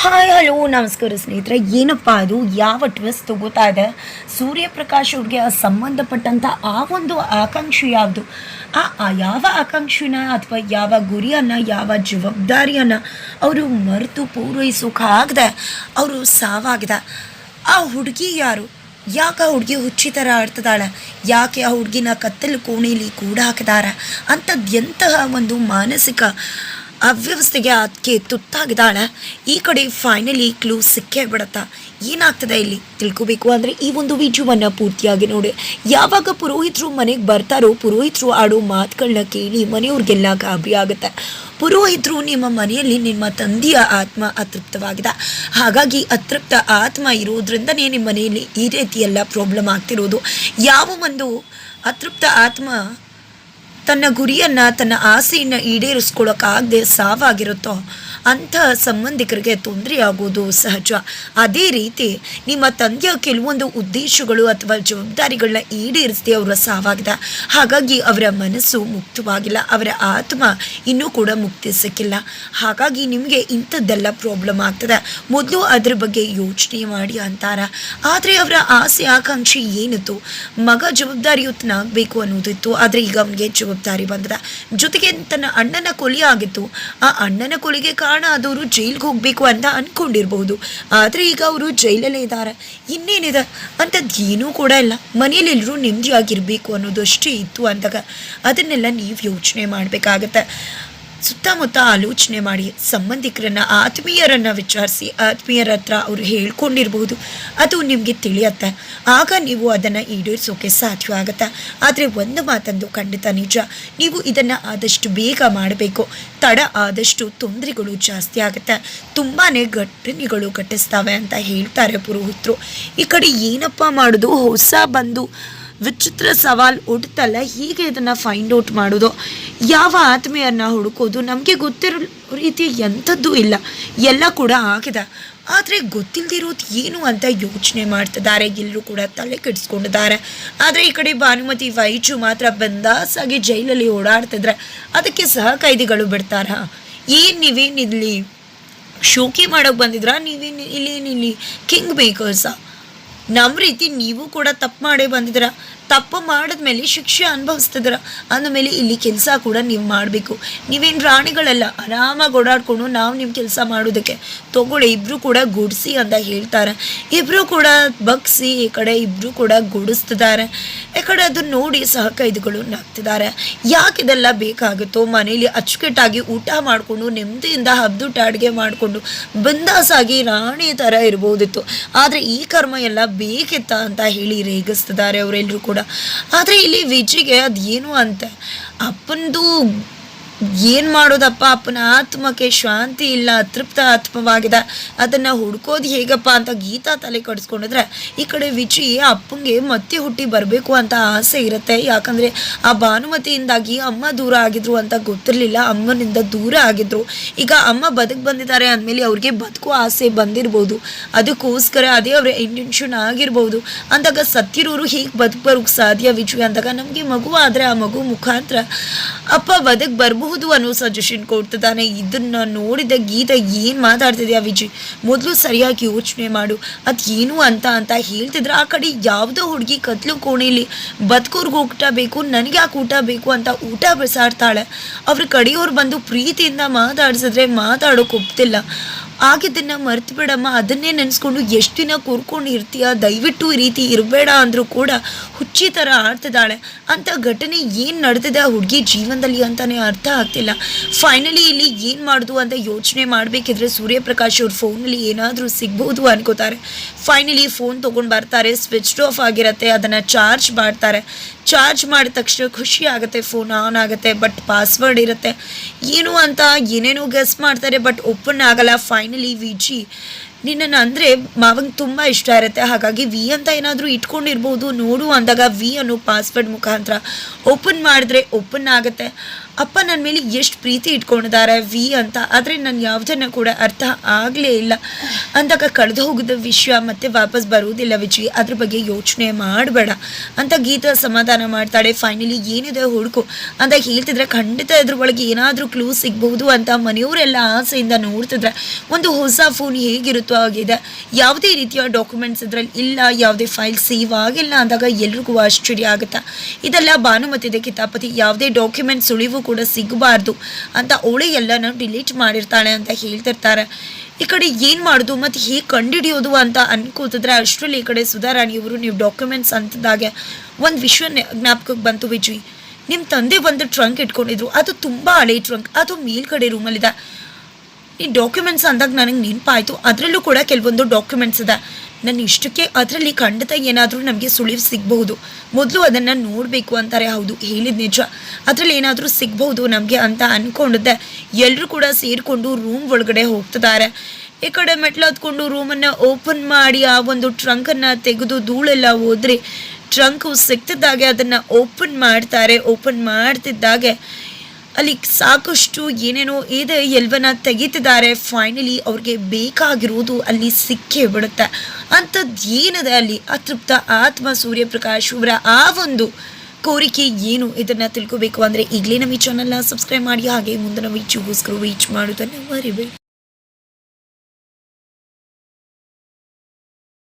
Hi, hello, ನಮಸ್ಕಾರ ಸ್ನೇಹಿತರೆ. ಏನಪ್ಪ ಅದು? ಯಾವ ಟ್ವಿಸ್ಟ್ ತಗೋತಾ ಇದೆ? ಸೂರ್ಯಪ್ರಕಾಶ್ ಅವ್ರಿಗೆ ಸಂಬಂಧಪಟ್ಟಂಥ ಆ ಒಂದು ಆಕಾಂಕ್ಷೆ ಯಾವುದು? ಆ ಯಾವ ಆಕಾಂಕ್ಷೆನ ಅಥವಾ ಯಾವ ಗುರಿಯನ್ನು, ಯಾವ ಜವಾಬ್ದಾರಿಯನ್ನು ಅವರು ಮರೆತು ಆಗದೆ ಅವರು ಸಾವಾಗಿದೆ. ಆ ಹುಡುಗಿ ಯಾರು? ಯಾಕೆ ಆ ಹುಡುಗಿ ಹುಚ್ಚಿ ಥರ ಆಡ್ತಿದ್ದಾಳೆ? ಯಾಕೆ ಆ ಹುಡುಗಿನ ಕತ್ತಲು ಕೋಣೆಯಲ್ಲಿ ಕೂಡ ಹಾಕಿದಾರೆ ಅಂಥದ್ದು ಎಂತಹ ಒಂದು ಮಾನಸಿಕ ಅವ್ಯವಸ್ಥೆಗೆ ಅದಕ್ಕೆ ತುತ್ತಾಗಿದ್ದಾಳೆ. ಈ ಕಡೆ ಫೈನಲಿ ಕ್ಲೂ ಸಿಕ್ಕೇ ಬಿಡತ್ತಾ. ಏನಾಗ್ತದೆ ಇಲ್ಲಿ? ತಿಳ್ಕೊಬೇಕು ಅಂದರೆ ಈ ಒಂದು ವಿಡಿಯೋವನ್ನು ಪೂರ್ತಿಯಾಗಿ ನೋಡಿ. ಯಾವಾಗ ಪುರೋಹಿತರು ಮನೆಗೆ ಬರ್ತಾರೋ, ಪುರೋಹಿತರು ಆಡೋ ಮಾತುಗಳನ್ನ ಕೇಳಿ ಮನೆಯವ್ರಿಗೆಲ್ಲ ಗಾಬರಿ ಆಗುತ್ತೆ. ಪುರೋಹಿತರು ನಿಮ್ಮ ಮನೆಯಲ್ಲಿ ನಿಮ್ಮ ತಂದೆಯ ಆತ್ಮ ಅತೃಪ್ತವಾಗಿದೆ. ಹಾಗಾಗಿ ಅತೃಪ್ತ ಆತ್ಮ ಇರೋದ್ರಿಂದನೇ ನಿಮ್ಮ ಮನೆಯಲ್ಲಿ ಈ ರೀತಿಯೆಲ್ಲ ಪ್ರಾಬ್ಲಮ್ ಆಗ್ತಿರೋದು. ಯಾವ ಒಂದು ಅತೃಪ್ತ ಆತ್ಮ ತನ್ನ ಗುರಿಯನ್ನ ತನ್ನ ಆಸೆಯನ್ನು ಈಡೇರಿಸ್ಕೊಳ್ಳೋಕ್ಕಾಗದೆ ಸಾವಾಗಿರುತ್ತೋ? ಅಂಥ ಸಂಬಂಧಿಕರಿಗೆ ತೊಂದರೆ ಆಗೋದು ಸಹಜ. ಅದೇ ರೀತಿ ನಿಮ್ಮ ತಂದೆಯ ಕೆಲವೊಂದು ಉದ್ದೇಶಗಳು ಅಥವಾ ಜವಾಬ್ದಾರಿಗಳನ್ನ ಈಡೇರಿಸದೆ ಅವರ ಸಾವಾಗಿದೆ. ಹಾಗಾಗಿ ಅವರ ಮನಸ್ಸು ಮುಕ್ತವಾಗಿಲ್ಲ. ಅವರ ಆತ್ಮ ಇನ್ನೂ ಕೂಡ ಮುಕ್ತಿ ಸಿಕ್ಕಿಲ್ಲ ಹಾಗಾಗಿ ನಿಮಗೆ ಇಂಥದ್ದೆಲ್ಲ ಪ್ರಾಬ್ಲಮ್ ಆಗ್ತದೆ. ಮೊದಲು ಅದ್ರ ಬಗ್ಗೆ ಯೋಚನೆ ಮಾಡಿ ಅಂತಾರ. ಆದರೆ ಅವರ ಆಸೆ, ಆಕಾಂಕ್ಷೆ ಏನಿತ್ತು? ಮಗ ಜವಾಬ್ದಾರಿಯುತನಾಗಬೇಕು ಅನ್ನೋದಿತ್ತು ಆದರೆ ಈಗ ಅವನಿಗೆ ಜವಾಬ್ದಾರಿ ಬಂದದ. ಜೊತೆಗೆ ತನ್ನ ಅಣ್ಣನ ಕೊಲೆ ಆಗಿತ್ತು. ಆ ಅಣ್ಣನ ಕೊಲೆಗೆ ಕಾರಣ ಆದವರು ಜೈಲ್ಗೆ ಹೋಗಬೇಕು ಅಂತ ಅಂದ್ಕೊಂಡಿರ್ಬೋದು ಆದರೆ ಈಗ ಅವರು ಜೈಲಲ್ಲೇ ಇದ್ದಾರೆ. ಇನ್ನೇನಿದೆ? ಅಂಥದ್ದು ಏನೂ ಕೂಡ ಇಲ್ಲ. ಮನೇಲಿ ಎಲ್ಲರೂ ನೆಮ್ಮದಿಯಾಗಿರಬೇಕು ಅನ್ನೋದು ಅಷ್ಟೇ ಇತ್ತು ಅಂದಾಗ ಅದನ್ನೆಲ್ಲ ನೀವು ಯೋಚನೆ ಮಾಡಬೇಕಾಗತ್ತೆ. ಸುತ್ತಮುತ್ತ ಆಲೋಚನೆ ಮಾಡಿ ಸಂಬಂಧಿಕರನ್ನ, ಆತ್ಮೀಯರನ್ನ ವಿಚಾರಿಸಿ, ಆತ್ಮೀಯರ ಹತ್ರ ಅವರು ಹೇಳ್ಕೊಂಡಿರ್ಬಹುದು ಅದು ನಿಮಗೆ ತಿಳಿಯತ್ತೆ. ಆಗ ನೀವು ಅದನ್ನು ಈಡೇರಿಸೋಕೆ ಸಾಧ್ಯ ಆಗತ್ತೆ. ಆದರೆ ಒಂದು ಮಾತಂದು ಖಂಡಿತ ನಿಜ. ನೀವು ಇದನ್ನು ಆದಷ್ಟು ಬೇಗ ಮಾಡಬೇಕು. ತಡ ಆದಷ್ಟು ತೊಂದರೆಗಳು ಜಾಸ್ತಿ ಆಗುತ್ತೆ. ತುಂಬಾ ಘಟನೆಗಳು ಘಟಿಸ್ತವೆ ಅಂತ ಹೇಳ್ತಾರೆ ಪುರೋಹಿತರು. ಈ ಕಡೆ ಏನಪ್ಪ ಮಾಡೋದು? ಹೊಸ ಬಂದು ವಿಚಿತ್ರ ಸವಾಲ್, ಒಡ್ತಲ್ಲ. ಹೀಗೆ ಇದನ್ನು ಫೈಂಡ್ ಔಟ್ ಮಾಡೋದು. ಯಾವ ಆತ್ಮೀಯನ್ನು ಹುಡುಕೋದು ನಮಗೆ ಗೊತ್ತಿರೋ ರೀತಿ ಎಂಥದ್ದು ಇಲ್ಲ. ಎಲ್ಲ ಕೂಡ ಆಗಿದೆ. ಆದರೆ ಗೊತ್ತಿಲ್ಲದಿರೋದು ಏನು ಅಂತ ಯೋಚನೆ ಮಾಡ್ತಿದ್ದಾರೆ. ಎಲ್ಲರೂ ಕೂಡ ತಲೆ ಕೆಡಿಸ್ಕೊಂಡಿದ್ದಾರೆ. ಆದರೆ ಈ ಕಡೆ ಭಾನುಮತಿ ವೈಚು ಮಾತ್ರ ಬಂದಾಸಾಗಿ ಜೈಲಲ್ಲಿ ಓಡಾಡ್ತಿದ್ರೆ ಅದಕ್ಕೆ ಸಹ ಕೈದಿಗಳು ಬಿಡ್ತಾರ? ಏನು ನೀವೇನು ಇಲ್ಲಿ ಶೋಕಿ ಮಾಡೋಕೆ ಬಂದಿದ್ರಾ? ನೀವೇನು ಇಲ್ಲಿ ಇಲ್ಲಿ ಕಿಂಗ್ ಮೇಕರ್ಸಾ? ನಮ್ಮ ರೀತಿ ನೀವು ಕೂಡ ತಪ್ಪು ಮಾಡೇ ಬಂದಿದ್ದೀರ? ತಪ್ಪು ಮಾಡಿದ್ಮೇಲೆ ಶಿಕ್ಷೆ ಅನುಭವಿಸ್ತಿದ್ದೀರ ಅಂದಮೇಲೆ ಇಲ್ಲಿ ಕೆಲಸ ಕೂಡ ನೀವು ಮಾಡಬೇಕು. ನೀವೇನು ರಾಣಿಗಳೆಲ್ಲ, ಆರಾಮಾಗಿ ಓಡಾಡ್ಕೊಂಡು ನಾವು ನಿಮ್ಮ ಕೆಲಸ ಮಾಡೋದಕ್ಕೆ. ತಗೊಳ್ಳಿ ಇಬ್ಬರು ಕೂಡ ಗುಡಿಸಿ ಅಂತ ಹೇಳ್ತಾರೆ. ಇಬ್ಬರು ಕೂಡ ಬಗ್ಸಿ, ಈ ಕಡೆ ಇಬ್ಬರು ಕೂಡ ಗುಡಿಸ್ತಿದ್ದಾರೆ. ಈ ಕಡೆ ಅದನ್ನ ನೋಡಿ ಸಹ ಕೈದಿಗಳು ನಗ್ತಿದ್ದಾರೆ. ಯಾಕೆ ಇದೆಲ್ಲ ಬೇಕಾಗುತ್ತೋ, ಮನೇಲಿ ಅಚ್ಚುಕಟ್ಟಾಗಿ ಊಟ ಮಾಡಿಕೊಂಡು, ನೆಮ್ಮದಿಯಿಂದ ಹಬ್ದುಟ್ಟ ಅಡುಗೆ ಮಾಡಿಕೊಂಡು, ಬಂದಾಸಾಗಿ ರಾಣಿ ಥರ ಇರ್ಬೋದಿತ್ತು. ಆದರೆ ಈ ಕರ್ಮ ಎಲ್ಲ ಬೇಕಿತ್ತ ಅಂತ ಹೇಳಿ ರೇಗಿಸ್ತಿದ್ದಾರೆ ಅವರೆಲ್ಲರೂ ಕೂಡ. ಆದರೆ ಇಲ್ಲಿ ವಿಜಿಗೆ ಅದೇನು ಅಂತ? ಅಪ್ಪಂದು ಏನು ಮಾಡೋದಪ್ಪ? ಅಪ್ಪನ ಆತ್ಮಕ್ಕೆ ಶಾಂತಿ ಇಲ್ಲ ಅತೃಪ್ತ ಆತ್ಮವಾಗಿದೆ. ಅದನ್ನು ಹುಡ್ಕೋದು ಹೇಗಪ್ಪ ಅಂತ ಗೀತಾ ತಲೆ ಕಡಿಸ್ಕೊಂಡಿದ್ರೆ, ಈ ಕಡೆ ವಿಚಿ ಅಪ್ಪಂಗೆ ಮತ್ತೆ ಹುಟ್ಟಿ ಬರಬೇಕು ಅಂತ ಆಸೆ ಇರುತ್ತೆ. ಯಾಕಂದರೆ ಆ ಭಾನುಮತಿಯಿಂದಾಗಿ ಅಮ್ಮ ದೂರ ಆಗಿದ್ರು ಅಂತ ಗೊತ್ತಿರಲಿಲ್ಲ. ಅಮ್ಮನಿಂದ ದೂರ ಆಗಿದ್ರು. ಈಗ ಅಮ್ಮ ಬದುಕು ಬಂದಿದ್ದಾರೆ ಅಂದಮೇಲೆ ಅವ್ರಿಗೆ ಬದುಕು ಆಸೆ ಬಂದಿರ್ಬೋದು. ಅದಕ್ಕೋಸ್ಕರ ಅದೇ ಅವ್ರ ಇಂಟೆನ್ಷನ್ ಆಗಿರ್ಬೋದು. ಅಂದಾಗ ಸತ್ತಿರೋರು ಹೀಗೆ ಬದುಕು ಬರೋಕ್ಕೆ ಸಾಧ್ಯ ವಿಜಯ್ ಅಂದಾಗ ನಮಗೆ ಮಗು ಆದರೆ ಆ ಮಗು ಮುಖಾಂತರ, ಅಪ್ಪ, ಬದುಕು ಬರ್ಬೋದು. ಅನ್ನೋ ಸಜೆಷನ್ ಕೊಡ್ತಿದ್ದಾನೆ ಇದನ್ನ ನೋಡಿದ ಗೀತ ಏನು ಮಾತಾಡ್ತಿದ್ಯಾ ವಿಜಯ್ ಮೊದಲು ಸರಿಯಾಗಿ ಯೋಚನೆ ಮಾಡು. ಅದು ಏನು ಅಂತ ಅಂತ ಹೇಳ್ತಿದ್ರೆ ಆ ಕಡೆ ಯಾವುದೋ ಹುಡುಗಿ ಕತ್ಲು ಕೋಣೆಯಲ್ಲಿ ಬದುಕೋರ್ಗೆ ಊಟ ಬೇಕು, ನನಗೆ ಯಾಕೆ ಊಟ ಬೇಕು ಅಂತ ಊಟ ಬಿಸಾಡ್ತಾಳೆ. ಅವ್ರ ಕಡೆಯವ್ರು ಬಂದು ಪ್ರೀತಿಯಿಂದ ಮಾತಾಡಿಸಿದ್ರೆ ಮಾತಾಡೋಕೆ ಒಪ್ತಿಲ್ಲ. ಆಗಿದ್ದನ್ನು ಮರ್ತು ಬಿಡಮ್ಮ ಅದನ್ನೇ ನೆನೆಸ್ಕೊಂಡು ಎಷ್ಟು ದಿನ ಕೂರ್ಕೊಂಡು ಇರ್ತೀಯ? ದಯವಿಟ್ಟು ಈ ರೀತಿ ಇರಬೇಡ ಅಂದರೂ ಕೂಡ ಹುಚ್ಚಿ ಥರ ಆಡ್ತಿದ್ದಾಳೆ. ಅಂತ ಘಟನೆ ಏನು ನಡೆದಿದೆ? ಆ ಹುಡುಗಿ ಜೀವನದಲ್ಲಿ ಅಂತಲೇ ಅರ್ಥ ಆಗ್ತಿಲ್ಲ. ಫೈನಲಿ ಇಲ್ಲಿ ಏನು ಮಾಡೋದು ಅಂತ ಯೋಚನೆ ಮಾಡಬೇಕಿದ್ರೆ ಸೂರ್ಯಪ್ರಕಾಶ್ ಅವ್ರ ಫೋನಲ್ಲಿ ಏನಾದರೂ ಸಿಗ್ಬೋದು ಅನ್ಕೋತಾರೆ. ಫೈನಲಿ ಫೋನ್ ತೊಗೊಂಡು ಬರ್ತಾರೆ. ಸ್ವಿಚ್ ಆಫ್ ಆಗಿರುತ್ತೆ. ಅದನ್ನು ಚಾರ್ಜ್ ಮಾಡ್ತಾರೆ. ಚಾರ್ಜ್ ಮಾಡಿದ ತಕ್ಷಣ ಖುಷಿ ಆಗುತ್ತೆ. ಫೋನ್ ಆನ್ ಆಗುತ್ತೆ. ಬಟ್ ಪಾಸ್ವರ್ಡ್ ಇರುತ್ತೆ. ಏನು ಅಂತ ಏನೇನೋ ಗೆಸ್ ಮಾಡ್ತಾರೆ. ಬಟ್ ಓಪನ್ ಆಗಲ್ಲ. ಫೈನಲಿ ವಿ ಜಿ ನಿನ್ನನ್ನು ಅಂದರೆ ಮಾವಂಗೆ ತುಂಬ ಇಷ್ಟ ಇರುತ್ತೆ. ಹಾಗಾಗಿ ವಿ ಅಂತ ಏನಾದರೂ ಇಟ್ಕೊಂಡಿರ್ಬೋದು. ನೋಡು ಅಂದಾಗ ವಿ ಅನ್ನೋ ಪಾಸ್ವರ್ಡ್ ಮುಖಾಂತರ. ಓಪನ್ ಮಾಡಿದ್ರೆ ಓಪನ್ ಆಗುತ್ತೆ. ಅಪ್ಪ ನನ್ನ ಮೇಲೆ ಎಷ್ಟು ಪ್ರೀತಿ ಇಟ್ಕೊಂಡಿದ್ದಾರೆ ವಿ ಅಂತ. ಆದರೆ ನಾನು ಯಾವುದನ್ನ ಕೂಡ ಅರ್ಥ ಆಗಲೇ ಇಲ್ಲ. ಅಂದಾಗ ಕಳೆದು ಹೋಗಿದ ವಿಷಯ ಮತ್ತೆ ವಾಪಸ್ ಬರುವುದಿಲ್ಲ ವಿಜಯ್ ಅದ್ರ ಬಗ್ಗೆ ಯೋಚನೆ ಮಾಡಬೇಡ. ಅಂತ ಗೀತಾ ಸಮಾಧಾನ ಮಾಡ್ತಾಳೆ. ಫೈನಲಿ ಏನಿದೆ ಹುಡುಕು? ಅಂತ ಹೇಳ್ತಿದ್ರೆ ಖಂಡಿತ ಇದ್ರ ಒಳಗೆ ಏನಾದರೂ ಕ್ಲೂ ಸಿಗಬಹುದು ಅಂತ ಮನೆಯವರೆಲ್ಲ ಆಸೆಯಿಂದ ನೋಡ್ತಿದ್ರೆ ಒಂದು ಹೊಸ ಫೋನ್ ಹೇಗಿರುತ್ತೋ ಆಗಿದೆ. ಯಾವುದೇ ರೀತಿಯ ಡಾಕ್ಯುಮೆಂಟ್ಸ್ ಇದ್ರಲ್ಲಿ ಇಲ್ಲ. ಯಾವುದೇ ಫೈಲ್ ಸೇವ್ ಆಗಿಲ್ಲ ಅಂದಾಗ ಎಲ್ರಿಗೂ ಆಶ್ಚರ್ಯ ಆಗುತ್ತಾ. ಇದೆಲ್ಲ ಭಾನುಮತಿದೆ ಕಿತಾಪತಿ. ಯಾವುದೇ ಡಾಕ್ಯುಮೆಂಟ್ ಸುಳಿವು ಕೂಡ ಸಿಗಬಾರ್ದು ಅಂತ ಅವಳೇ ಎಲ್ಲನೂ ಡಿಲೀಟ್ ಮಾಡಿರ್ತಾಳೆ ಅಂತ ಹೇಳ್ತಿರ್ತಾರೆ. ಈ ಕಡೆ ಏನು ಮಾಡೋದು ಮತ್ತು ಹೇಗೆ ಕಂಡುಹಿಡಿಯೋದು ಅಂತ ಅನ್ಕೋತಿದ್ರೆ ಅಷ್ಟರಲ್ಲಿ ಈ ಕಡೆ ಸುಧಾರಾಣಿಯವರು ನೀವು ಡಾಕ್ಯುಮೆಂಟ್ಸ್ ಅಂತದಾಗೆ ಒಂದು ವಿಷಯ ಜ್ಞಾಪಕಕ್ಕೆ ಬಂತು ವಿಜಯ್. ನಿಮ್ಮ ತಂದೆ ಒಂದು ಟ್ರಂಕ್ ಇಟ್ಕೊಂಡಿದ್ರು. ಅದು ತುಂಬ ಹಳೆ ಟ್ರಂಕ್ ಅದು ಮೇಲ್ಗಡೆ ರೂಮಲ್ಲಿದೆ ಈ ಡಾಕ್ಯುಮೆಂಟ್ಸ್ ಅಂದಾಗ ನನಗೆ ನೆನಪಾಯಿತು. ಅದರಲ್ಲೂ ಕೂಡ ಕೆಲವೊಂದು ಡಾಕ್ಯುಮೆಂಟ್ಸ್ ಇದೆ ನನ್ನ ಇಷ್ಟಕ್ಕೆ ಅದರಲ್ಲಿ ಖಂಡಿತ ಏನಾದರೂ ನಮಗೆ ಸುಳಿವು ಸಿಗಬಹುದು. ಮೊದಲು ಅದನ್ನು ನೋಡಬೇಕು ಅಂತಾರೆ, ಹೌದು, ಹೇಳಿದ ನಿಜ. ಅದರಲ್ಲಿ ಏನಾದರೂ ಸಿಗಬಹುದು ನಮಗೆ ಅಂತ ಅಂದ್ಕೊಂಡಿದ್ದೆ ಎಲ್ಲರೂ ಕೂಡ ಸೇರಿಕೊಂಡು ರೂಮ್ ಒಳಗಡೆ ಹೋಗ್ತಿದ್ದಾರೆ. ಈ ಕಡೆ ಮೆಟ್ಲು ಹತ್ಕೊಂಡು ರೂಮನ್ನು ಓಪನ್ ಮಾಡಿ ಆ ಒಂದು ಟ್ರಂಕನ್ನು ತೆಗೆದು ಧೂಳೆಲ್ಲ ಹೋದ್ರೆ ಟ್ರಂಕು ಸಿಕ್ತಿದ್ದಾಗೆ ಅದನ್ನು ಓಪನ್ ಮಾಡ್ತಾರೆ. ಓಪನ್ ಮಾಡ್ತಿದ್ದಾಗೆ ಅಲ್ಲಿ ಸಾಕಷ್ಟು ಏನೇನೋ ಇದೆ ಎಲ್ವನ್ನ ತೆಗೀತಿದ್ದಾರೆ. ಫೈನಲಿ ಅವ್ರಿಗೆ ಬೇಕಾಗಿರೋದು ಅಲ್ಲಿ ಸಿಕ್ಕೇ ಬಿಡುತ್ತೆ. ಅಂಥದ್ದು ಏನಿದೆ ಅಲ್ಲಿ? ಅತೃಪ್ತ ಆತ್ಮ ಸೂರ್ಯಪ್ರಕಾಶ್ ಇವರ ಆ ಒಂದು ಕೋರಿಕೆ ಏನು ಇದನ್ನು ತಿಳ್ಕೋಬೇಕು ಅಂದರೆ ಈಗಲೇ ನಮ್ಮ ಈ ಚಾನಲ್ನ ಸಬ್ಸ್ಕ್ರೈಬ್ ಮಾಡಿ. ಹಾಗೆ ಮುಂದಿನ ಚೂಗೋಸ್ಕರ ವೀಚ್ ಮಾಡೋದನ್ನು ಮರಿಬೇಡಿ.